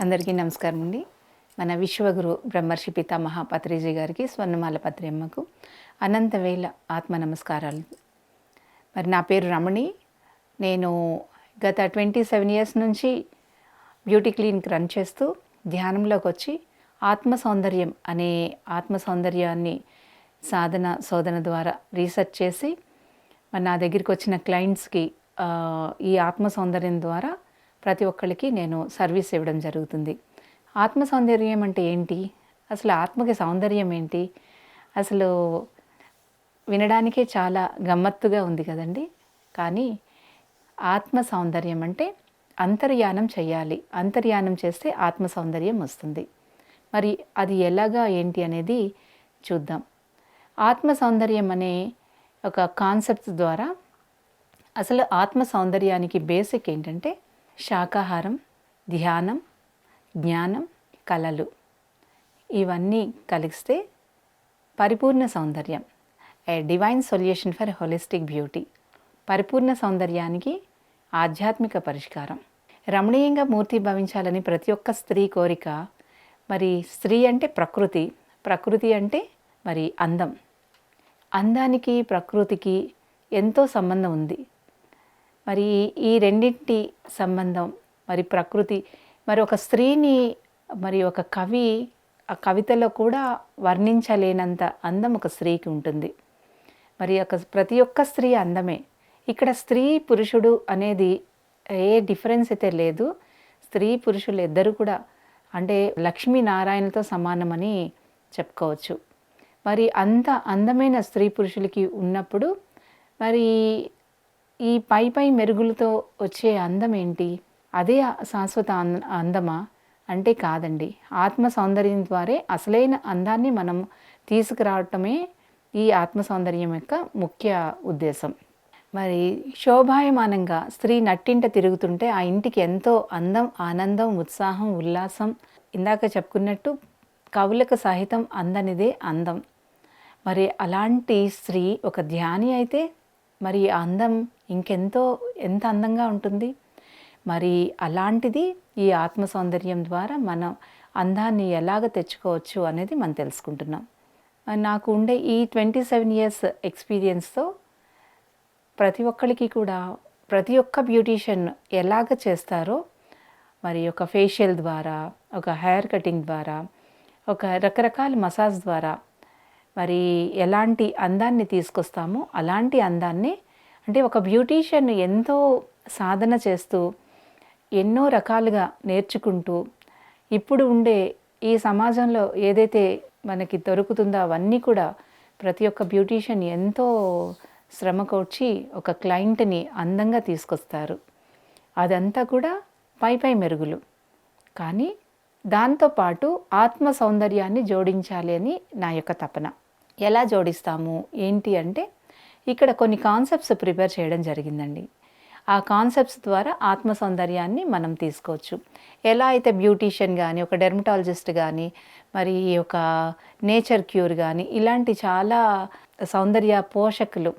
అందరికీ నమస్కారం అండి. మన విశ్వగురు బ్రహ్మర్షి పితామహ పత్రిజీ గారికి స్వర్ణమాల పత్రియమ్మకు అనంతవేళ ఆత్మ నమస్కారాలు. మరి నా పేరు రమణి. నేను గత ట్వంటీ సెవెన్ ఇయర్స్ నుంచి బ్యూటీ క్లినిక్ రన్ చేస్తూ ధ్యానంలోకి వచ్చి ఆత్మ సౌందర్యం అనే ఆత్మ సౌందర్యాన్ని సాధన శోధన ద్వారా రీసెర్చ్ చేసి మరి నా దగ్గరికి వచ్చిన క్లయింట్స్కి ఈ ఆత్మ సౌందర్యం ద్వారా ప్రతి ఒక్కరికి నేను సర్వీస్ ఇవ్వడం జరుగుతుంది. ఆత్మ సౌందర్యం అంటే ఏంటి? అసలు ఆత్మకి సౌందర్యం ఏంటి? అసలు వినడానికే చాలా గమ్మత్తుగా ఉంది కదండి. కానీ ఆత్మ సౌందర్యం అంటే అంతర్యానం చేయాలి. అంతర్యానం చేస్తే ఆత్మ సౌందర్యం వస్తుంది. మరి అది ఎలాగా ఏంటి అనేది చూద్దాం. ఆత్మ సౌందర్యం అనే ఒక కాన్సెప్ట్ ద్వారా అసలు ఆత్మ సౌందర్యానికి బేసిక్ ఏంటంటే శాకాహారం ధ్యానం జ్ఞానం కళలు. ఇవన్నీ కలిస్తే పరిపూర్ణ సౌందర్యం. A divine solution for holistic beauty పరిపూర్ణ సౌందర్యానికి ఆధ్యాత్మిక పరిష్కారం. రమణీయంగా మూర్తి భవించాలని ప్రతి ఒక్క స్త్రీ కోరిక మరి స్త్రీ అంటే ప్రకృతి ప్రకృతి అంటే మరి అందం. అందానికి ప్రకృతికి ఎంతో సంబంధం ఉంది. మరి ఈ రెండింటి సంబంధం మరి ప్రకృతి మరి ఒక స్త్రీని మరి ఒక కవి ఆ కవితలో కూడా వర్ణించలేనంత అందం ఒక స్త్రీకి ఉంటుంది. మరి ఒక ప్రతి ఒక్క స్త్రీ అందమే. ఇక్కడ స్త్రీ పురుషుడు అనేది ఏ డిఫరెన్స్ అయితే లేదు. స్త్రీ పురుషులు ఇద్దరు కూడా అంటే లక్ష్మీనారాయణతో సమానమని చెప్పుకోవచ్చు. మరి అంత అందమైన స్త్రీ పురుషులకి ఉన్నప్పుడు మరి ఈ పై పై మెరుగులతో వచ్చే అందం ఏంటి? అదే శాశ్వత అంద అందమా? అంటే కాదండి. ఆత్మ సౌందర్యం ద్వారా అసలైన అందాన్ని మనం తీసుకురావటమే ఈ ఆత్మ సౌందర్యం యొక్క ముఖ్య ఉద్దేశం. మరి శోభాయమానంగా స్త్రీ నట్టింట తిరుగుతుంటే ఆ ఇంటికి ఎంతో అందం ఆనందం ఉత్సాహం ఉల్లాసం ఇందాక చెప్పుకున్నట్టు కవులకు సహితం అందనిదే అందం. మరి అలాంటి స్త్రీ ఒక ధ్యాని అయితే మరి అందం ఇంకెంతో ఎంత అందంగా ఉంటుంది. మరి అలాంటిది ఈ ఆత్మ సౌందర్యం ద్వారా మనం అందాన్ని ఎలాగ తెచ్చుకోవచ్చు అనేది మనం తెలుసుకుంటున్నాం. నాకు ఉండే ఈ ట్వంటీ సెవెన్ ఇయర్స్ ఎక్స్పీరియన్స్తో ప్రతి ఒక్కరికి కూడా ప్రతి ఒక్క బ్యూటీషియన్ ఎలాగ చేస్తారో మరి ఒక ఫేషియల్ ద్వారా ఒక హెయిర్ కటింగ్ ద్వారా ఒక రకరకాల మసాజ్ ద్వారా మరి ఎలాంటి అందాన్ని తీసుకొస్తామో అలాంటి అందాన్ని అంటే ఒక బ్యూటీషియన్ ఎంతో సాధన చేస్తూ ఎన్నో రకాలుగా నేర్చుకుంటూ ఇప్పుడు ఉండే ఈ సమాజంలో ఏదైతే మనకి దొరుకుతుందో అవన్నీ కూడా ప్రతి ఒక్క బ్యూటీషియన్ ఎంతో శ్రమ కోర్చి ఒక క్లయింట్ని అందంగా తీసుకొస్తారు. అదంతా కూడా పై పై మెరుగులు. కానీ దాంతోపాటు ఆత్మ సౌందర్యాన్ని జోడించాలి అని నా యొక్క తపన. ఎలా జోడిస్తాము? ఏంటి అంటే ఇక్కడ కొన్ని కాన్సెప్ట్స్ ప్రిపేర్ చేయడం జరిగిందండి. ఆ కాన్సెప్ట్స్ ద్వారా ఆత్మ సౌందర్యాన్ని మనం తీసుకోవచ్చు. ఎలా అయితే బ్యూటీషియన్ కానీ ఒక డెర్మటాలజిస్ట్ కానీ మరి ఒక నేచర్ క్యూర్ కానీ ఇలాంటి చాలా సౌందర్య పోషకులు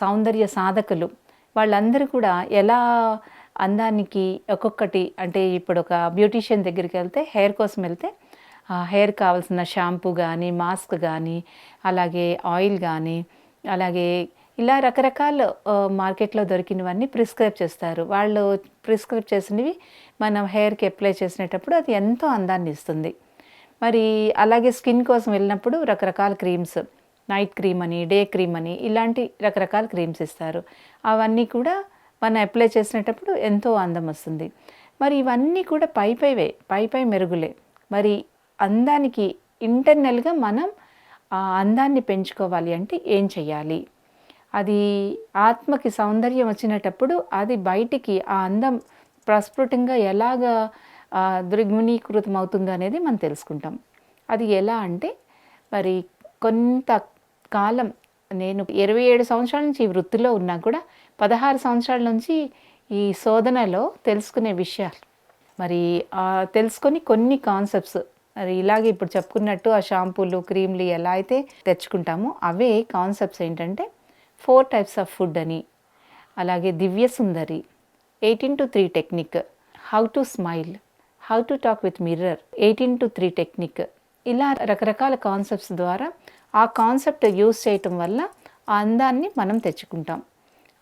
సౌందర్య సాధకులు వాళ్ళందరూ కూడా ఎలా అందానికి ఒక్కొక్కటి అంటే ఇప్పుడు ఒక బ్యూటీషియన్ దగ్గరికి వెళ్తే హెయిర్ కోసం వెళ్తే ఆ హెయిర్ కావాల్సిన షాంపూ కానీ మాస్క్ కానీ అలాగే ఆయిల్ కానీ అలాగే ఇలా రకరకాల మార్కెట్లో దొరికినవన్నీ ప్రిస్క్రైబ్ చేస్తారు. వాళ్ళు ప్రిస్క్రైబ్ చేసినవి మనం హెయిర్కి అప్లై చేసినప్పుడు అది ఎంతో అందాన్ని ఇస్తుంది. మరి అలాగే స్కిన్ కోసం వెళ్ళినప్పుడు రకరకాల క్రీమ్స్ నైట్ క్రీమ్ అని డే క్రీమ్ అని ఇలాంటి రకరకాల క్రీమ్స్ ఇస్తారు. అవన్నీ కూడా మనం అప్లై చేసినప్పుడు ఎంతో అందం వస్తుంది. మరి ఇవన్నీ కూడా పై పైవే పై పై మెరుగులే. మరి అందానికి ఇంటర్నల్గా మనం ఆ అందాన్ని పెంచుకోవాలి అంటే ఏం చేయాలి అది ఆత్మకి సౌందర్యం వచ్చినటప్పుడు అది బయటికి ఆ అందం ప్రస్ఫుటంగా ఎలాగ ఆ, దృగ్వినీకృతం అవుతుంది అనేది మనం తెలుసుకుంటాం. అది ఎలా అంటే మరి కొంత కాలం నేను ఇరవై ఏడు సంవత్సరాల నుంచి ఈ వృత్తిలో ఉన్నా కూడా పదహారు సంవత్సరాల నుంచి ఈ శోధనలో తెలుసుకునే విషయాలు. మరి తెలుసుకొని కొన్ని కాన్సెప్ట్స్ మరి ఇలాగే ఇప్పుడు చెప్పుకున్నట్టు ఆ షాంపూలు క్రీమ్లు ఎలా అయితే తెచ్చుకుంటామో అవే కాన్సెప్ట్స్ ఏంటంటే ఫోర్ టైప్స్ ఆఫ్ ఫుడ్ అని అలాగే Divya Sundari eighteen to three technique how to smile how to talk with mirror eighteen to three technique. ఇలా రకరకాల కాన్సెప్ట్స్ ద్వారా ఆ కాన్సెప్ట్ యూస్ చేయటం వల్ల ఆ అందాన్ని మనం తెచ్చుకుంటాం.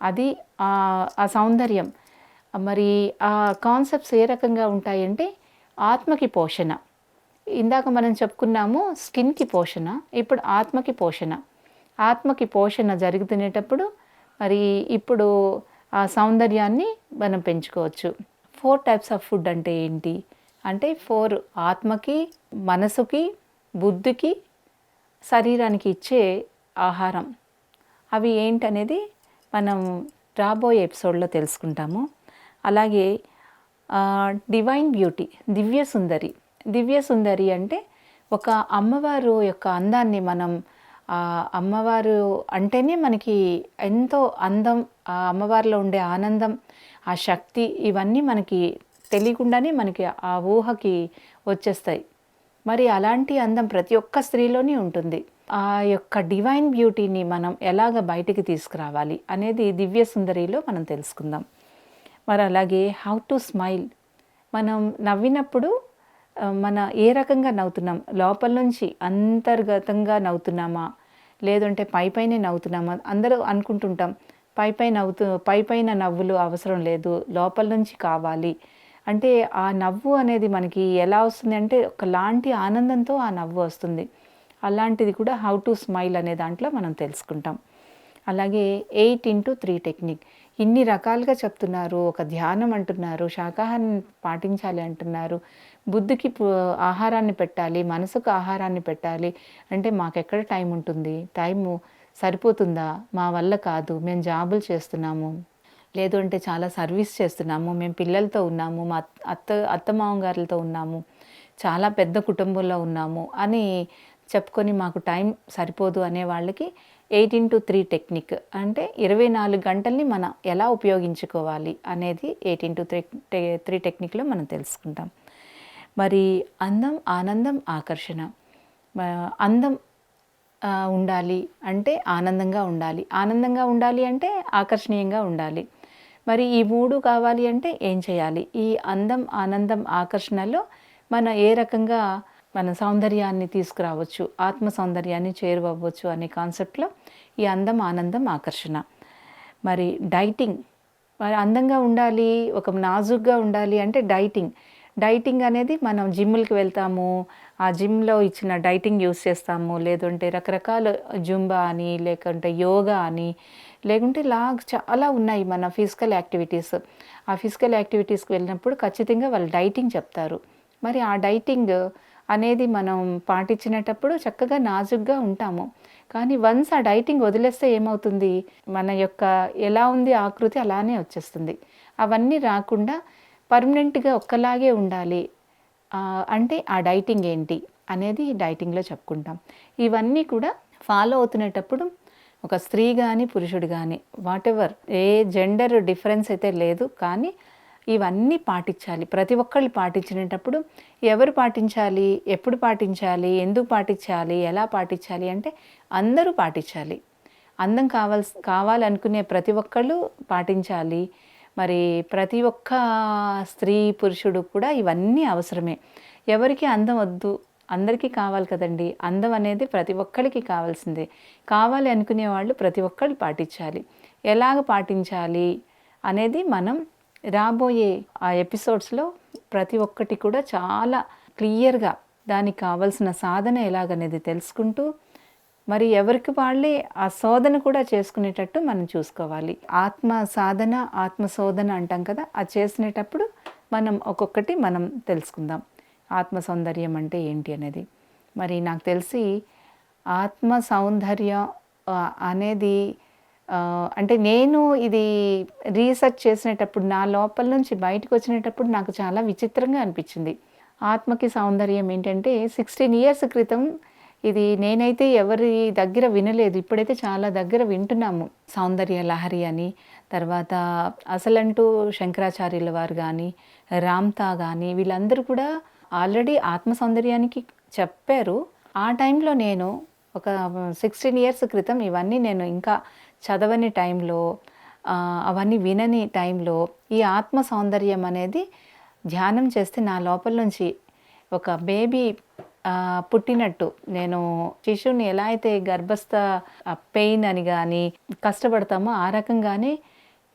అది ఆ సౌందర్యం. మరి ఆ కాన్సెప్ట్స్ ఏ రకంగా ఉంటాయంటే ఆత్మకి పోషణ. ఇందాక మనం చెప్పుకున్నాము స్కిన్కి పోషణ ఇప్పుడు ఆత్మకి పోషణ. ఆత్మకి పోషణ జరుగుతునేటప్పుడు మరి ఇప్పుడు ఆ సౌందర్యాన్ని మనం పెంచుకోవచ్చు. ఫోర్ టైప్స్ ఆఫ్ ఫుడ్ అంటే ఏంటి? అంటే ఫోర్ ఆత్మకి మనసుకి బుద్ధికి శరీరానికి ఇచ్చే ఆహారం. అవి ఏంటనేది మనం రాబోయే ఎపిసోడ్లో తెలుసుకుంటాము. అలాగే డివైన్ బ్యూటీ దివ్య సుందరి. దివ్య సుందరి అంటే ఒక అమ్మవారు యొక్క అందాన్ని మనం అమ్మవారు అంటేనే మనకి ఎంతో అందం ఆ అమ్మవారిలో ఉండే ఆనందం ఆ శక్తి ఇవన్నీ మనకి తెలియకుండానే మనకి ఆ ఊహకి వచ్చేస్తాయి. మరి అలాంటి అందం ప్రతి ఒక్క స్త్రీలోనే ఉంటుంది. ఆ యొక్క డివైన్ బ్యూటీని మనం ఎలాగ బయటికి తీసుకురావాలి అనేది దివ్య సుందరిలో మనం తెలుసుకుందాం. మరి అలాగే హౌ టు స్మైల్. మనం నవ్వినప్పుడు మన ఏ రకంగా నవ్వుతున్నాం? లోపల నుంచి అంతర్గతంగా నవ్వుతున్నామా? లేదంటే పై పైనే నవ్వుతున్నామా? అందరూ అనుకుంటుంటాం పై పై నవ్వుతూ పై పైన నవ్వులు అవసరం లేదు లోపల నుంచి కావాలి. అంటే ఆ నవ్వు అనేది మనకి ఎలా వస్తుంది అంటే ఒకలాంటి ఆనందంతో ఆ నవ్వు వస్తుంది. అలాంటిది కూడా హౌ టు స్మైల్ అనే దాంట్లో మనం తెలుసుకుంటాం. అలాగే ఎయిట్ ఇంటూ త్రీ టెక్నిక్. ఇన్ని రకాలుగా చెప్తున్నారు ఒక ధ్యానం అంటున్నారు శాకాహారం పాటించాలి అంటున్నారు బుద్ధికి ఆహారాన్ని పెట్టాలి మనసుకు ఆహారాన్ని పెట్టాలి. అంటే మాకెక్కడ టైం ఉంటుంది? టైము సరిపోతుందా? మా వల్ల కాదు. మేము జాబులు చేస్తున్నాము. లేదు అంటే చాలా సర్వీస్ చేస్తున్నాము. మేము పిల్లలతో ఉన్నాము. మా అత్త అత్తమామగారులతో ఉన్నాము. చాలా పెద్ద కుటుంబంలో ఉన్నాము అని చెప్పుకొని మాకు టైం సరిపోదు అనే వాళ్ళకి ఎయిటీన్ టు త్రీ టెక్నిక్ అంటే ఇరవై నాలుగు గంటల్ని మనం ఎలా ఉపయోగించుకోవాలి అనేది ఎయిటీన్ టు త్రీ త్రీ టెక్నిక్లో మనం తెలుసుకుంటాం. మరి అందం ఆనందం ఆకర్షణ. అందం ఉండాలి అంటే ఆనందంగా ఉండాలి. ఆనందంగా ఉండాలి అంటే ఆకర్షణీయంగా ఉండాలి. మరి ఈ మూడు కావాలి అంటే ఏం చేయాలి? ఈ అందం ఆనందం ఆకర్షణలో మన ఏ రకంగా మన సౌందర్యాన్ని తీసుకురావచ్చు ఆత్మ సౌందర్యాన్ని చేరువవ్వచ్చు అనే కాన్సెప్ట్లో ఈ అందం ఆనందం ఆకర్షణ. మరి డైటింగ్. మరి అందంగా ఉండాలి ఒక నాజుగ్గా ఉండాలి అంటే డైటింగ్. డైటింగ్ అనేది మనం జిమ్లకి వెళ్తాము ఆ జిమ్లో ఇచ్చిన డైటింగ్ యూస్ చేస్తాము లేదంటే రకరకాల జుంబా అని లేకుంటే యోగా అని లేకుంటే లాగ్ చాలా ఉన్నాయి మన ఫిజికల్ యాక్టివిటీస్. ఆ ఫిజికల్ యాక్టివిటీస్కి వెళ్ళినప్పుడు ఖచ్చితంగా వాళ్ళు డైటింగ్ చెప్తారు. మరి ఆ డైటింగ్ అనేది మనం పాటించినటప్పుడు చక్కగా నాజుగ్గా ఉంటాము. కానీ వన్స్ ఆ డైటింగ్ వదిలేస్తే ఏమవుతుంది? మన యొక్క ఎలా ఉంది ఆకృతి అలానే వచ్చేస్తుంది. అవన్నీ రాకుండా పర్మనెంట్గా ఒక్కలాగే ఉండాలి. అంటే ఆ డైటింగ్ ఏంటి అనేది డైటింగ్లో చెప్పుకుంటాం. ఇవన్నీ కూడా ఫాలో అవుతునేటప్పుడు ఒక స్త్రీ కానీ పురుషుడు కానీ whatever a gender difference అయితే లేదు కానీ ఇవన్నీ పాటించాలి. ప్రతి ఒక్కళ్ళు పాటించినప్పుడు ఎవరు పాటించాలి ఎప్పుడు పాటించాలి ఎందుకు పాటించాలి ఎలా పాటించాలి అంటే అందరూ పాటించాలి. అందం కావాల్సి కావాలనుకునే ప్రతి ఒక్కళ్ళు పాటించాలి. మరి ప్రతి ఒక్క స్త్రీ పురుషుడు కూడా ఇవన్నీ అవసరమే. ఎవరికి అందం వద్దు అందరికీ కావాలి కదండి. అందం అనేది ప్రతి ఒక్కరికి కావాల్సిందే. కావాలి అనుకునే వాళ్ళు ప్రతి ఒక్కళ్ళు పాటించాలి. ఎలాగ పాటించాలి అనేది మనం రాబోయే ఆ ఎపిసోడ్స్లో ప్రతి ఒక్కటి కూడా చాలా క్లియర్గా దానికి కావలసిన సాధన ఎలాగనేది తెలుసుకుంటూ మరి ఎవరికి వాళ్ళే ఆ శోధన కూడా చేసుకునేటట్టు మనం చూసుకోవాలి. ఆత్మ సాధన ఆత్మ శోధన అంటాం కదా అది చేసినప్పుడు మనం ఒక్కొక్కటి మనం తెలుసుకుందాం. ఆత్మ సౌందర్యం అంటే ఏంటి అనేది. మరి నాకు తెలిసి ఆత్మ సౌందర్యం అనేది అంటే నేను ఇది రీసెర్చ్ చేసినప్పుడు నా లోపల నుంచి బయటకు వచ్చినప్పుడు నాకు చాలా విచిత్రంగా అనిపించింది. ఆత్మకి సౌందర్యం ఏంటంటే సిక్స్టీన్ ఇయర్స్ క్రితం ఇది నేనైతే ఎవరి దగ్గర వినలేదు. ఇప్పుడైతే చాలా దగ్గర వింటున్నాము. సౌందర్య లహరి అని తర్వాత అసలంటూ శంకరాచార్యుల వారు కానీ రామ్తా కానీ వీళ్ళందరూ కూడా ఆల్రెడీ ఆత్మ సౌందర్యానికి చెప్పారు. ఆ టైంలో నేను ఒక సిక్స్టీన్ ఇయర్స్ క్రితం ఇవన్నీ నేను ఇంకా చదవని టైంలో అవన్నీ వినని టైంలో ఈ ఆత్మ సౌందర్యం అనేది ధ్యానం చేస్తే నా లోపల నుంచి ఒక బేబీ పుట్టినట్టు. నేను శిశువుని ఎలా అయితే గర్భస్థ పెయిన్ అని కానీ కష్టపడతామో ఆ రకంగానే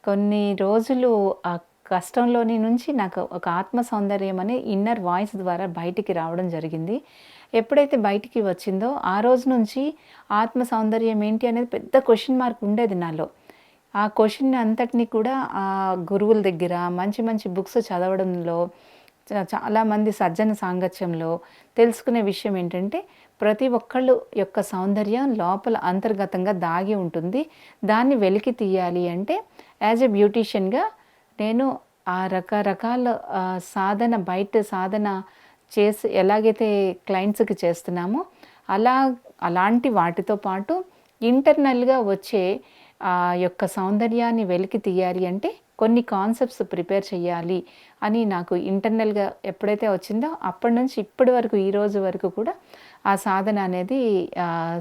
కొన్ని రోజులు ఆ కష్టంలోని నుంచి నాకు ఒక ఆత్మ సౌందర్యం అనే ఇన్నర్ వాయిస్ ద్వారా బయటికి రావడం జరిగింది. ఎప్పుడైతే బయటికి వచ్చిందో ఆ రోజు నుంచి ఆత్మ సౌందర్యం ఏంటి అనేది పెద్ద క్వశ్చన్ మార్క్ ఉండేది నాలో. ఆ క్వశ్చన్ అంతటిని కూడా ఆ గురువుల దగ్గర మంచి మంచి బుక్స్ చదవడంలో చాలామంది సజ్జన సాంగత్యంలో తెలుసుకునే విషయం ఏంటంటే ప్రతి ఒక్కళ్ళు యొక్క సౌందర్యం లోపల అంతర్గతంగా దాగి ఉంటుంది. దాన్ని వెలికి తీయాలి అంటే యాజ్ ఎ బ్యూటీషియన్గా నేను ఆ రకరకాల సాధన బయట సాధన చేసి ఎలాగైతే క్లయింట్స్కి చేస్తున్నామో అలా అలాంటి వాటితో పాటు ఇంటర్నల్గా వచ్చే ఆ యొక్క సౌందర్యాన్ని వెలికి తీయాలి అంటే కొన్ని కాన్సెప్ట్స్ ప్రిపేర్ చేయాలి అని నాకు ఇంటర్నల్గా ఎప్పుడైతే వచ్చిందో అప్పటి నుంచి ఇప్పటి వరకు ఈ రోజు వరకు కూడా ఆ సాధన అనేది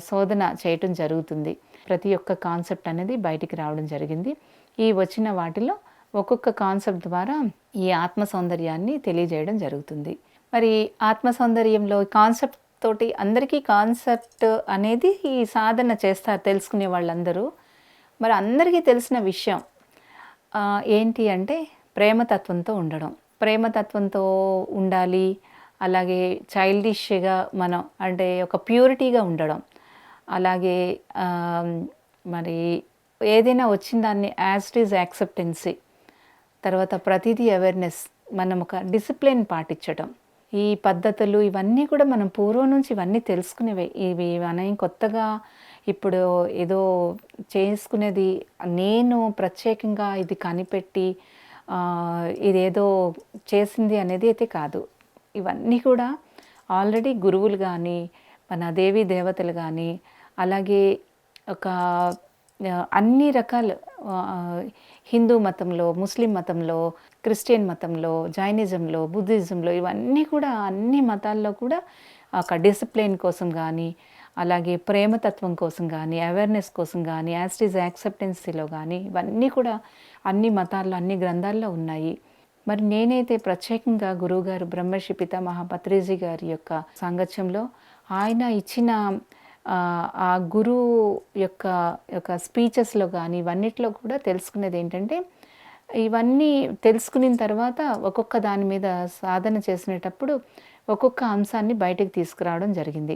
శోధన చేయటం జరుగుతుంది. ప్రతి ఒక్క కాన్సెప్ట్ అనేది బయటికి రావడం జరిగింది. ఈ వచ్చిన వాటిలో ఒక్కొక్క కాన్సెప్ట్ ద్వారా ఈ ఆత్మ సౌందర్యాన్ని తెలియజేయడం జరుగుతుంది. మరి ఆత్మ సౌందర్యంలో కాన్సెప్ట్ తోటి అందరికీ కాన్సెప్ట్ అనేది ఈ సాధన చేస్తారు తెలుసుకునే వాళ్ళందరూ. మరి అందరికీ తెలిసిన విషయం ఏంటి అంటే ప్రేమతత్వంతో ఉండడం. ప్రేమతత్వంతో ఉండాలి అలాగే చైల్డిష్గా మనం అంటే ఒక ప్యూరిటీగా ఉండడం. అలాగే మరి ఏదైనా వచ్చిన దాన్ని యాజ్ ఇట్ ఈజ్ యాక్సెప్టెన్సీ తర్వాత ప్రతిదీ అవేర్నెస్ మనం ఒక డిసిప్లిన్ పాటించడం ఈ పద్ధతులు ఇవన్నీ కూడా మనం పూర్వం నుంచి ఇవన్నీ తెలుసుకునేవే. ఇవి మనం కొత్తగా ఇప్పుడు ఏదో చేసుకునేది నేను ప్రత్యేకంగా ఇది కనిపెట్టి ఇదేదో చేసింది అనేది అయితే కాదు. ఇవన్నీ కూడా ఆల్రెడీ గురువులు కానీ మన దేవీ దేవతలు కానీ అలాగే ఒక అన్ని రకాల హిందూ మతంలో ముస్లిం మతంలో క్రిస్టియన్ మతంలో జైనిజంలో బుద్ధిజంలో ఇవన్నీ కూడా అన్ని మతాల్లో కూడా ఒక డిసిప్లిన్ కోసం కానీ అలాగే ప్రేమతత్వం కోసం కానీ అవేర్నెస్ కోసం కానీ యాస్టీజ్ యాక్సెప్టెన్సీలో కానీ ఇవన్నీ కూడా అన్ని మతాల్లో అన్ని గ్రంథాల్లో ఉన్నాయి. మరి నేనైతే ప్రత్యేకంగా గురువుగారు బ్రహ్మర్షి పితామహ పత్రిజీ గారి యొక్క సాంగత్యంలో ఆయన ఇచ్చిన ఆ, గురువు యొక్క యొక్క స్పీచెస్లో కానీ ఇవన్నిటిలో కూడా తెలుసుకునేది ఏంటంటే ఇవన్నీ తెలుసుకున్న తర్వాత ఒక్కొక్క దాని మీద సాధన చేసినప్పుడు ఒక్కొక్క అంశాన్ని బయటకు తీసుకురావడం జరిగింది.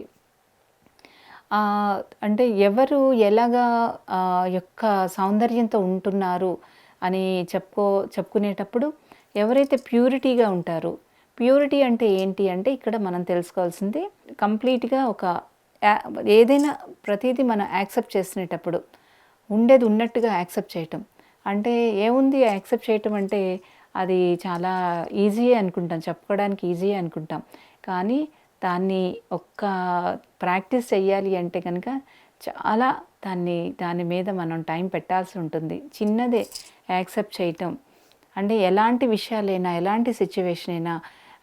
అంటే ఎవరు ఎలాగా యొక్క సౌందర్యంతో ఉంటున్నారు అని చెప్పుకో చెప్పుకునేటప్పుడు ఎవరైతే ప్యూరిటీగా ఉంటారో ప్యూరిటీ అంటే ఏంటి అంటే ఇక్కడ మనం తెలుసుకోవాల్సింది కంప్లీట్గా ఒక యా- ఏదైనా ప్రతిదీ మనం యాక్సెప్ట్ చేసినప్పుడు ఉండేది ఉన్నట్టుగా యాక్సెప్ట్ చేయటం. అంటే ఏముంది యాక్సెప్ట్ చేయటం అంటే అది చాలా ఈజీయే అనుకుంటాం చెప్పుకోవడానికి ఈజీయే అనుకుంటాం. కానీ దాన్ని ఒక్క ప్రాక్టీస్ చేయాలి అంటే కనుక చాలా దాన్ని దాని మీద మనం టైం పెట్టాల్సి ఉంటుంది. చిన్నదే యాక్సెప్ట్ చేయటం. అంటే ఎలాంటి విషయాలైనా ఎలాంటి సిచ్యువేషన్ అయినా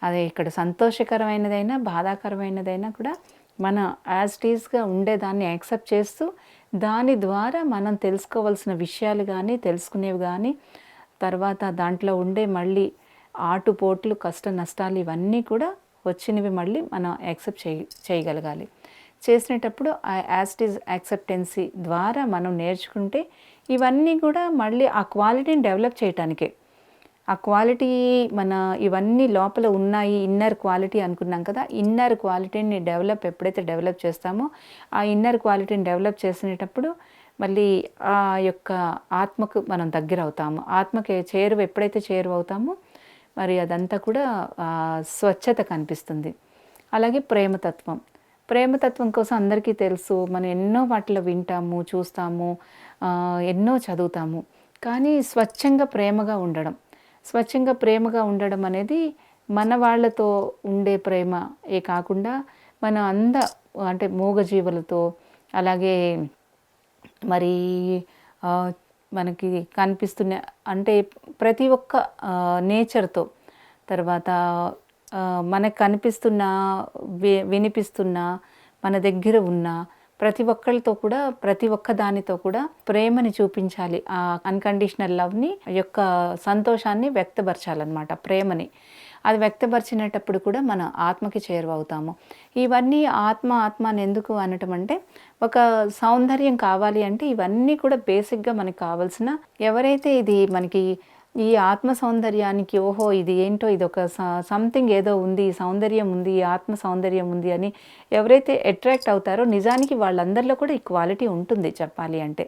అది ఇక్కడ సంతోషకరమైనదైనా బాధాకరమైనదైనా కూడా మన యాజ్ టీజ్గా ఉండేదాన్ని యాక్సెప్ట్ చేస్తూ దాని ద్వారా మనం తెలుసుకోవాల్సిన విషయాలు కానీ తెలుసుకునేవి కానీ తర్వాత దాంట్లో ఉండే మళ్ళీ ఆటుపోట్లు కష్ట నష్టాలు ఇవన్నీ కూడా వచ్చినవి మళ్ళీ మనం యాక్సెప్ట్ చేయ చేయగలగాలి. చేసినప్పుడు ఆ యాస్టిజ్ యాక్సెప్టెన్సీ ద్వారా మనం నేర్చుకుంటే ఇవన్నీ కూడా మళ్ళీ ఆ క్వాలిటీని డెవలప్ చేయటానికే. ఆ క్వాలిటీ మన ఇవన్నీ లోపల ఉన్నాయి ఇన్నర్ క్వాలిటీ అనుకున్నాం కదా ఇన్నర్ క్వాలిటీని డెవలప్ ఎప్పుడైతే డెవలప్ చేస్తామో ఆ ఇన్నర్ క్వాలిటీని డెవలప్ చేసినప్పుడు మళ్ళీ ఆ యొక్క ఆత్మకు మనం దగ్గర అవుతాము ఆత్మకి చేరువ ఎప్పుడైతే చేరువ అవుతామో మరి అదంతా కూడా స్వచ్ఛత కనిపిస్తుంది. అలాగే ప్రేమతత్వం. ప్రేమతత్వం కోసం అందరికీ తెలుసు మనం ఎన్నో వాటిలో వింటాము చూస్తాము ఎన్నో చదువుతాము. కానీ స్వచ్ఛంగా ప్రేమగా ఉండడం. స్వచ్ఛంగా ప్రేమగా ఉండడం అనేది మన వాళ్ళతో ఉండే ప్రేమ ఏ కాకుండా మన అంద అంటే మూగజీవులతో అలాగే మరి మనకి కనిపిస్తున్న అంటే ప్రతి ఒక్క నేచర్తో తర్వాత మనకు కనిపిస్తున్న వి వినిపిస్తున్న మన దగ్గర ఉన్న ప్రతి ఒక్కరితో కూడా ప్రతి ఒక్క దానితో కూడా ప్రేమని చూపించాలి. ఆ అన్కండిషనల్ లవ్ని యొక్క సంతోషాన్ని వ్యక్తపరచాలన్నమాట ప్రేమని. అది వ్యక్తపరిచినప్పుడు కూడా మన ఆత్మకి చేరువవుతాము. ఇవన్నీ ఆత్మ ఆత్మ అని ఎందుకు అనటం అంటే ఒక సౌందర్యం కావాలి అంటే ఇవన్నీ కూడా బేసిక్గా మనకు కావాల్సిన ఎవరైతే ఇది మనకి ఈ ఆత్మ సౌందర్యానికి ఓహో ఇది ఏంటో ఇది ఒక సంథింగ్ ఏదో ఉంది సౌందర్యం ఉంది ఆత్మ సౌందర్యం ఉంది అని ఎవరైతే అట్రాక్ట్ అవుతారో నిజానికి వాళ్ళందరిలో కూడా ఈ క్వాలిటీ ఉంటుంది చెప్పాలి అంటే.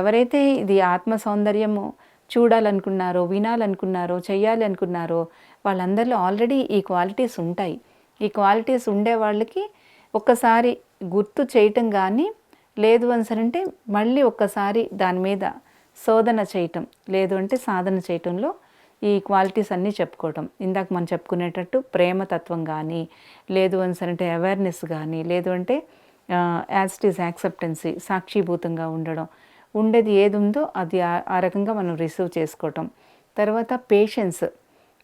ఎవరైతే ఇది ఆత్మ సౌందర్యము చూడాలనుకున్నారో వినాలనుకున్నారో చేయాలి అనుకున్నారో వాళ్ళందరిలో ఆల్రెడీ ఈ క్వాలిటీస్ ఉంటాయి. ఈ క్వాలిటీస్ ఉండే వాళ్ళకి ఒక్కసారి గుర్తు చేయటం కానీ లేదు అంటే మళ్ళీ ఒక్కసారి దాని మీద శోధన చేయటం లేదు అంటే సాధన చేయటంలో ఈ క్వాలిటీస్ అన్నీ చెప్పుకోవటం. ఇందాక మనం చెప్పుకునేటట్టు ప్రేమతత్వం కానీ లేదు అంటే అవేర్నెస్ కానీ లేదు అంటే యాజ్ ఇట్ ఈజ్ యాక్సెప్టెన్సీ సాక్షిభూతంగా ఉండడం. ఉండేది ఏది ఉందో అది ఆ రకంగా మనం రిసీవ్ చేసుకోవటం. తర్వాత పేషెన్స్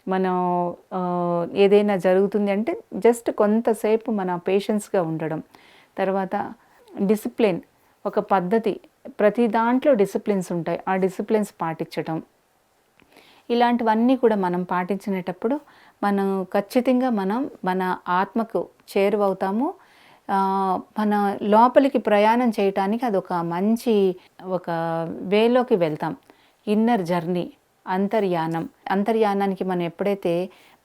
మనం ఏదైనా జరుగుతుంది అంటే జస్ట్ కొంతసేపు మన పేషెన్స్గా ఉండడం. తర్వాత డిసిప్లిన్ ఒక పద్ధతి. ప్రతి దాంట్లో డిసిప్లిన్స్ ఉంటాయి. ఆ డిసిప్లిన్స్ పాటించడం ఇలాంటివన్నీ కూడా మనం పాటించినటప్పుడు మనం ఖచ్చితంగా మనం మన ఆత్మకు చేరువవుతాము. మన లోపలికి ప్రయాణం చేయటానికి అదొక మంచి ఒక వేలోకి వెళ్తాం. Inner journey అంతర్యానం. అంతర్యానానికి మనం ఎప్పుడైతే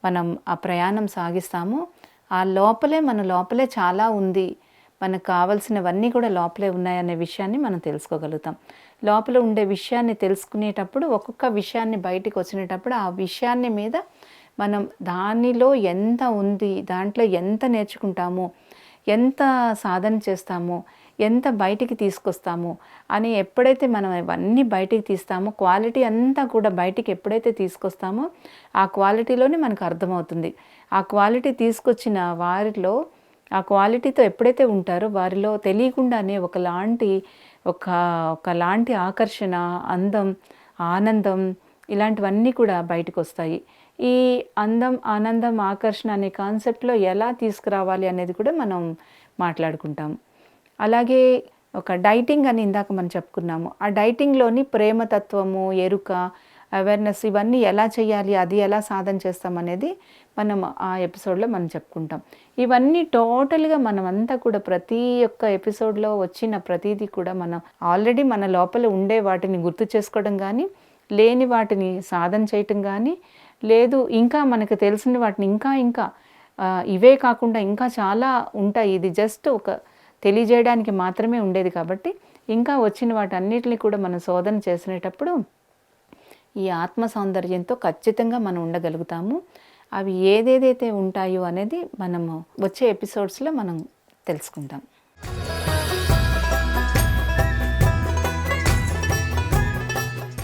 మనం ఆ ప్రయాణం సాగిస్తామో ఆ లోపలే మన లోపలే చాలా ఉంది. మనకు కావలసినవన్నీ కూడా లోపలే ఉన్నాయనే విషయాన్ని మనం తెలుసుకోగలుగుతాం. లోపల ఉండే విషయాన్ని తెలుసుకునేటప్పుడు ఒక్కొక్క విషయాన్ని బయటికి వచ్చినప్పుడు ఆ విషయాన్ని మీద మనం దానిలో ఎంత ఉంది దాంట్లో ఎంత నేర్చుకుంటామో ఎంత సాధన చేస్తామో ఎంత బయటికి తీసుకొస్తామో అని ఎప్పుడైతే మనం ఇవన్నీ బయటికి తీస్తామో క్వాలిటీ అంతా కూడా బయటికి ఎప్పుడైతే తీసుకొస్తామో ఆ క్వాలిటీలోనే మనకు అర్థమవుతుంది. ఆ క్వాలిటీ తీసుకొచ్చిన వారిలో ఆ క్వాలిటీతో ఎప్పుడైతే ఉంటారో వారిలో తెలియకుండానే ఒకలాంటి ఒక ఒకలాంటి ఆకర్షణ అందం ఆనందం ఇలాంటివన్నీ కూడా బయటకు వస్తాయి ఈ అందం ఆనందం ఆకర్షణ అనే కాన్సెప్ట్లో ఎలా తీసుకురావాలి అనేది కూడా మనం మాట్లాడుకుంటాం. అలాగే ఒక డైటింగ్ అని ఇందాక మనం చెప్పుకున్నాము. ఆ డైటింగ్లోని ప్రేమతత్వము ఎరుక అవేర్నెస్ ఇవన్నీ ఎలా చేయాలి అది ఎలా సాధన చేస్తాం అనేది మనం ఆ ఎపిసోడ్లో మనం చెప్పుకుంటాం. ఇవన్నీ టోటల్గా మనం అంతా కూడా ప్రతి ఒక్క ఎపిసోడ్లో వచ్చిన ప్రతిదీ కూడా మనం ఆల్రెడీ మన లోపల ఉండే వాటిని గుర్తు చేసుకోవడం కానీ లేని వాటిని సాధన చేయటం కానీ లేదు ఇంకా మనకు తెలిసిన వాటిని ఇంకా ఇంకా ఇవే కాకుండా ఇంకా చాలా ఉంటాయి. ఇది జస్ట్ ఒక తెలియజేయడానికి మాత్రమే ఉండేది కాబట్టి ఇంకా వచ్చిన వాటన్నిటిని కూడా మనం శోధన చేసినప్పుడు ఈ ఆత్మ సౌందర్యంతో ఖచ్చితంగా మనం ఉండగలుగుతాము. అవి ఏదేదైతే ఉంటాయో అనేది మనము వచ్చే ఎపిసోడ్స్లో మనం తెలుసుకుంటాం.